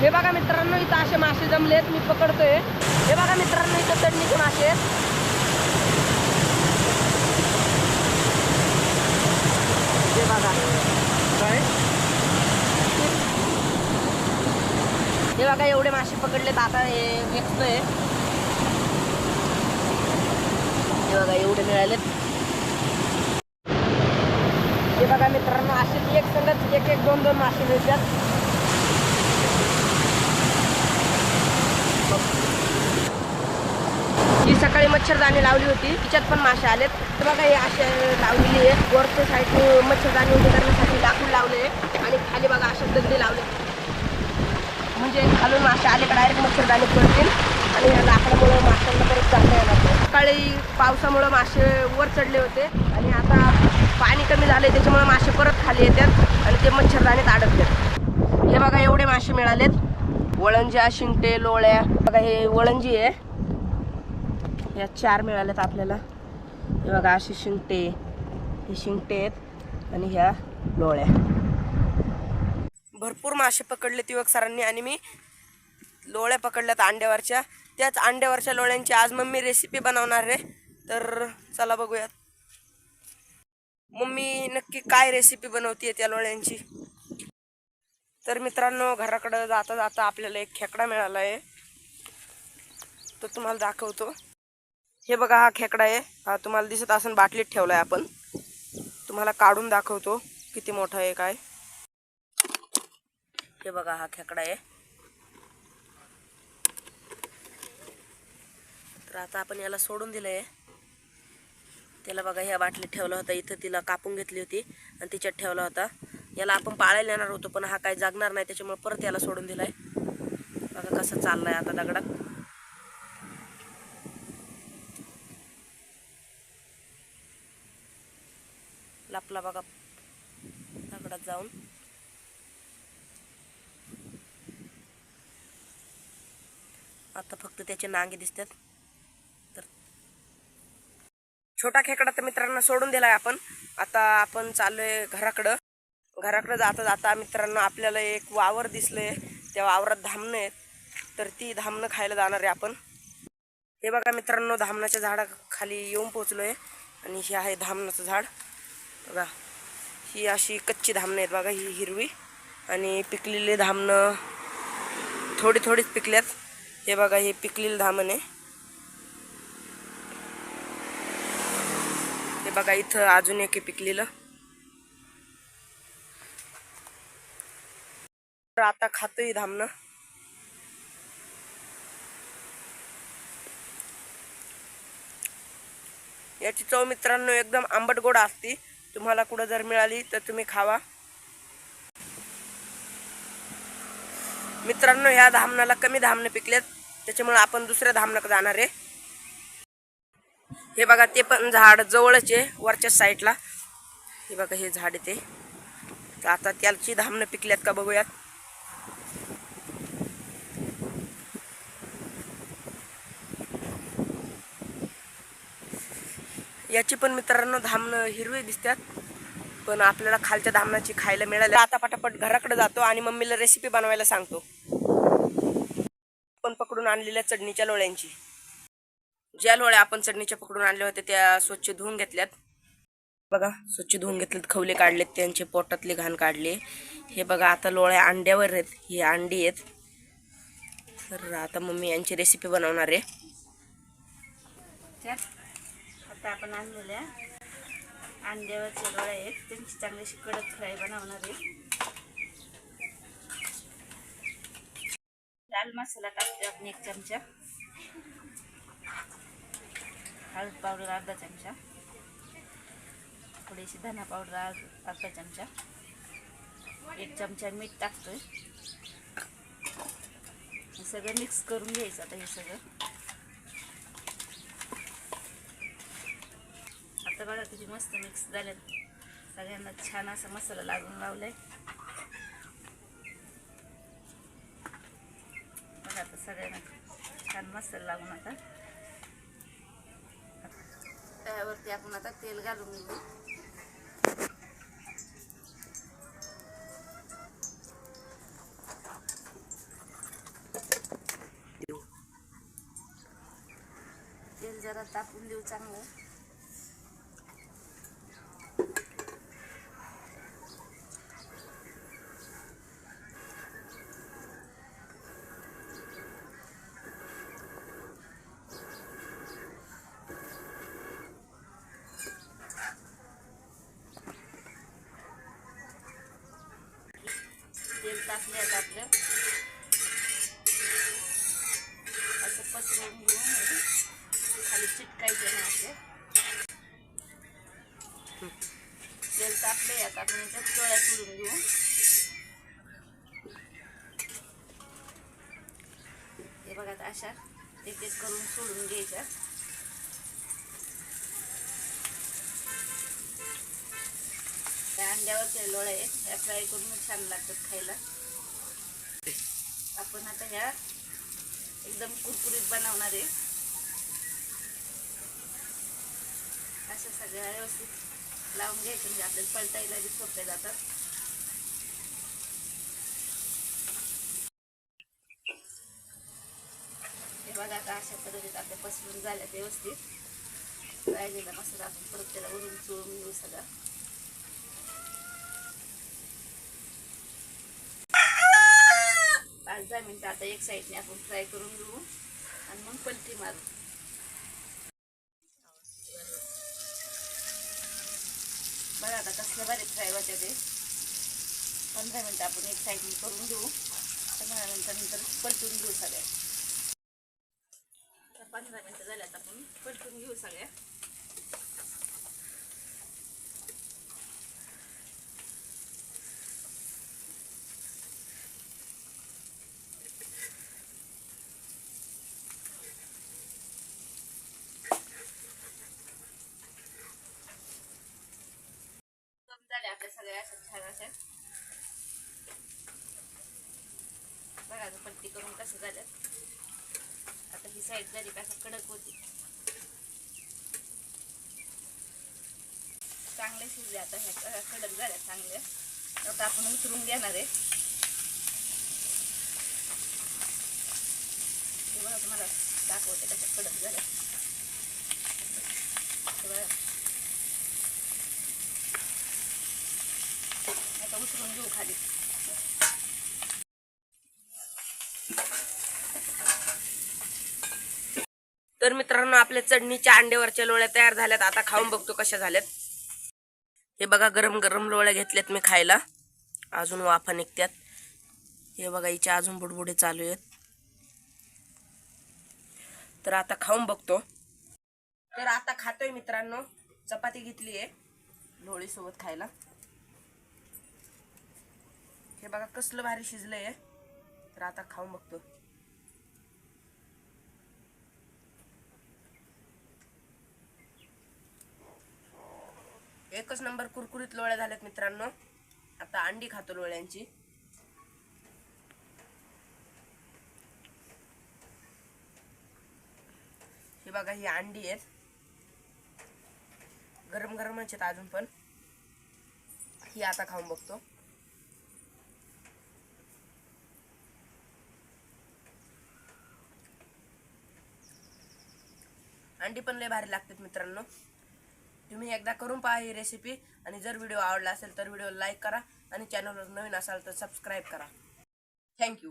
हे बघा मित्रांनो इथं असे मासे जमलेत मी पकडतोय. हे बघा मित्रांनो इथं चढणीचे मासे आहेत. हे बघा. हे बघा एवढे मासे पकडलेत आता हे विकतोय हे बघा एवढे मिळालेत. हे बघा मित्रांनो असे एक संगत एक एक दोन दोन मासे मिळतात. ही सकाळी मच्छरदाणी लावली होती तिच्यात पण मासे आलेत. तर बघा हे असे लावलेली आहे वरच्या साईडने मच्छरदाणी उभी करण्यासाठी लाकूड लावले आणि खाली बघा असे दगडी लावले. म्हणजे खालून मासे आले का डायरेक्ट मच्छरदाणी पडतील आणि या लाकडामुळे माशांना परत जाता येणार सकाळी पावसामुळं मासे वर चढले होते आणि आता पाणी कमी झाले त्याच्यामुळे मासे परत खाली येतात आणि ते मच्छरदाणीत अडकतात. हे बघा एवढे मासे मिळालेत. वळंज्या शिंगटे लोळ्या. बघा हे वळंजी आहे या चार मिळाल्यात आपल्याला. हे बघा अशी शिंगटे. हे शिंगटे आहेत आणि ह्या लोळ्या. भरपूर मासे पकडले तिवक सरांनी आणि मी लोळ्या पकडल्यात अंड्यावरच्या. त्याच अंड्यावरच्या लोळ्यांची आज मम्मी रेसिपी बनवणार आहे. तर चला बघूयात. मम्मी नक्की काय रेसिपी बनवतीये त्या लोळ्यांची? तर मित्रांनो घराकडं जाता जाता आपल्याला एक खेकडा मिळाला आहे तो तुम्हाला दाखवतो. हे बघा हा खेकडा आहे. हा तुम्हाला दिसत असून बाटलीत ठेवलाय आपण. तुम्हाला काढून दाखवतो किती मोठा आहे काय. हे बघा हा खेकडा आहे. तर आता आपण याला सोडून दिलंय. त्याला बघा ह्या बाटलीत ठेवला होता. इथं तिला कापून घेतली होती आणि तिच्यात ठेवला होता. याला आपण पाळायला येणार होतो पण हा काय जागणार नाही त्याच्यामुळे परत याला सोडून दिलाय. बघा कसं चाललंय आता दगडात लापला बघा. दगडात जाऊन. आता फक्त त्याचे नांगे दिसतात. तर छोटा खेकडा तर मित्रांनो सोडून दिलाय आपण. आता आपण चाललोय घराकडं. घराकडं जाता जाता मित्रांनो आपल्याला एक वावर दिसलंय. त्या वावरात धामणं आहेत. तर ती धामणं खायला जाणार आहे आपण. हे बघा मित्रांनो धामणाच्या झाडाखाली येऊन पोचलोय आणि हे आहे धामणाचं झाड. बघा ही अशी कच्ची धामणं आहेत बघा ही हिरवी. आणि पिकलेली धामणं थोडी थोडीच पिकल्यात. हे बघा हे पिकलेलं धामण आहे. हे बघा इथं अजून एक आहे पिकलेलं. तर आता खातोय धामणं. याची चव मित्रांनो एकदम आंबट गोड असते. तुम्हाला कुठं जर मिळाली तर तुम्ही खावा. मित्रांनो ह्या धामणाला कमी धामणे पिकलेत. त्याच्यामुळे आपण दुसऱ्या धामणाक जाणार आहे. हे बघा ते पण झाड जवळच आहे वरच्या साईडला हे बघा हे झाड आहे ते. तर आता त्याची धामणं पिकल्यात का बघूयात. याची पण मित्रांनो धामणं हिरवी दिसतात. पण आपल्याला खालच्या धामणाची खायला मिळाली. आता पटापट घराकडे जातो आणि मम्मीला रेसिपी बनवायला सांगतो. आपण पकडून आणलेल्या चटणीच्या लोळ्यांची. ज्या लोळ्या आपण चटणीच्या पकडून आणल्या होत्या त्या स्वच्छ धुवून घेतल्यात. बघा स्वच्छ धुवून घेतलेत खवले काढलेत त्यांचे पोटातले घाण काढले. हे बघा आता लोळ्या अंड्यावर आहेत. ही अंडी आहेत. तर आता मम्मी यांची रेसिपी बनवणार आहे. आता आपण आणलेल्या अंड्यावरचे डोळे आहेत त्यांची चांगलीशी कडक फ्राय बनवणार आहे. लाल मसाला टाकते आपण एक चमचा. हळद पावडर अर्धा चमचा. थोडीशी धना पावडर अर्धा चमचा. एक चमचा मीठ टाकतोय. सगळं मिक्स करून घ्यायचं आता हे सगळं. बघा किती मस्त मिक्स झाल्यात सगळ्यांना छान असा मसाला लागून लावलाय. बघा आता सगळ्यांना छान मसाला लागून आता. त्यावरती आपण आता तेल घालून घेऊ. तेल जरा तापून देऊ चांगलं. टाकले आता आपलं. असं पसरवून घेऊन खाली चिटकायचे ना असे तेल तापले आता आपण याच्यात डोळ्या सोडून घेऊ. हे बघा आता अशा एक एक करून सोडून घ्यायच्या. त्या अंड्यावरचे लोळे आहेत. ह्या फ्राय करून छान लागतात खायला. आपण आता ह्या एकदम कुरकुरीत बनवणार आहे. अशा सगळ्या व्यवस्थित लावून घ्यायचं म्हणजे आपल्याला पलटायला बी सोपे जातात. हे बघा आता अशा पद्धतीत आपल्या पसरून झाल्या व्यवस्थित. राहिलेला मसाला आपण परत त्याला उरून चोळून घेऊ सगळा. मिनिटं आता एक साईडने आपण फ्राय करून घेऊ आणि मग पलटी मारू. बघा आता कसलं बरे फ्राय होते ते. पंधरा मिनटं आपण एक साईडने करून घेऊ. पंधरा मिनटानंतर पलटून घेऊ सगळ्या. पंधरा मिनटं झाल्यात आपण पलटून घेऊ सगळ्या. बघा करून कसं झालं? आता ही साईड झाली का कडक होती. चांगले शिजले आता ह्या कडक झाल्या चांगल्या आता आपण उतरून घेणार आहे. हे बघा तुम्हाला दाखवते कशा कडक झाल्या आता उतरून घेऊ खाली. मित्रांनो आपल्या चढणीच्या अंड्यावरच्या लोळ्या तयार झाल्यात. आता खाऊन बघतो कशा झाल्यात. हे बघा गरम गरम लोळ्या घेतल्यात मी खायला. अजून वाफा निघत्यात. हे बघा हिच्या अजून बुडबुडे चालू आहेत. तर आता खाऊन बघतो. तर आता खातोय मित्रांनो. चपाती घेतली आहे. लोळी सोबत खायला. हे बघा कसलं भारी शिजलंय. तर आता खाऊन बघतो. एकच नंबर कुरकुरीत लोळ्या झाल्यात मित्रांनो. आता अंडी खातो लोळ्यांची. हे बघा ही अंडी आहेत. गरम गरमच आहेत अजून पण. ही आता खाऊन बघतो. अंडी पण लय भारी लागतात मित्रांनो. तुम्ही एकदा करून पहा ही रेसिपी आणि जर व्हिडिओ आवडला असेल तर व्हिडिओ लाईक करा. आणि चॅनलवर नवीन असाल तर सबस्क्राईब करा. थँक्यू